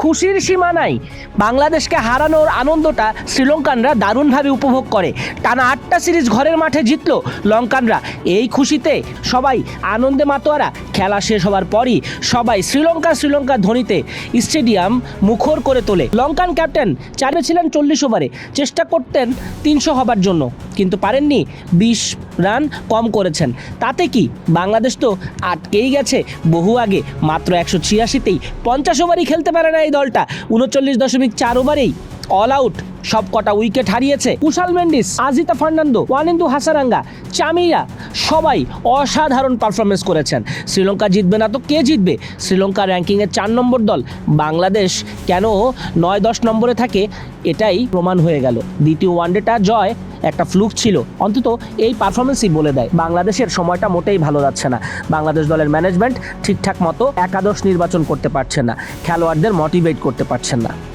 খুশির সীমা নাই বাংলাদেশকে হারানোর আনন্দটা শ্রীলঙ্কানরা দারুণভাবে উপভোগ করে। টানা আটটা সিরিজ ঘরের মাঠে জিতল লঙ্কানরা। এই খুশিতে সবাই আনন্দে মাতোয়ারা। খেলা শেষ হওয়ার পরই সবাই শ্রীলঙ্কা শ্রীলঙ্কা ধ্বনিতে স্টেডিয়াম মুখর করে তোলে। লঙ্কান ক্যাপ্টেন চারে ছিলেন চল্লিশ ওভারে, চেষ্টা করতেন তিনশো হবার জন্য, কিন্তু পারেননি বিশ রান কম করেছেন। তাতে কি বাংলাদেশ তো আটকেই গেছে বহু আগে, মাত্র একশো ছিয়াশিতেই। পঞ্চাশ ওভারই খেলতে পারে না এই দলটা, উনচল্লিশ দশমিক চার ওভারেই অল আউট সব কটা উইকেট হারিয়েছে কুশাল মেন্ডিস, আজিতা ফার্নান্দো, ওয়ানিন্দু হাসারাঙ্গা, চামিরা, সবাই অসাধারণ পারফরমেন্স করেছেন। শ্রীলঙ্কা জিতবে না তো কে জিতবে? শ্রীলঙ্কা র্যাঙ্কিংয়ের চার নম্বর দল। বাংলাদেশ কেন নয় দশ নম্বরে থাকে? এটাই প্রমাণ হয়ে গেল। দ্বিতীয় ওয়ানডেটা জয় একটা ফ্লুক ছিল। অন্তত এই পারফরমেন্সই বলে দেয়। বাংলাদেশের সময়টা মোটেই ভালো যাচ্ছে না। বাংলাদেশ দলের ম্যানেজমেন্ট ঠিকঠাক মতো একাদশ নির্বাচন করতে পারছে না। খেলোয়াড়দের মোটিভেট করতে পারছেন না।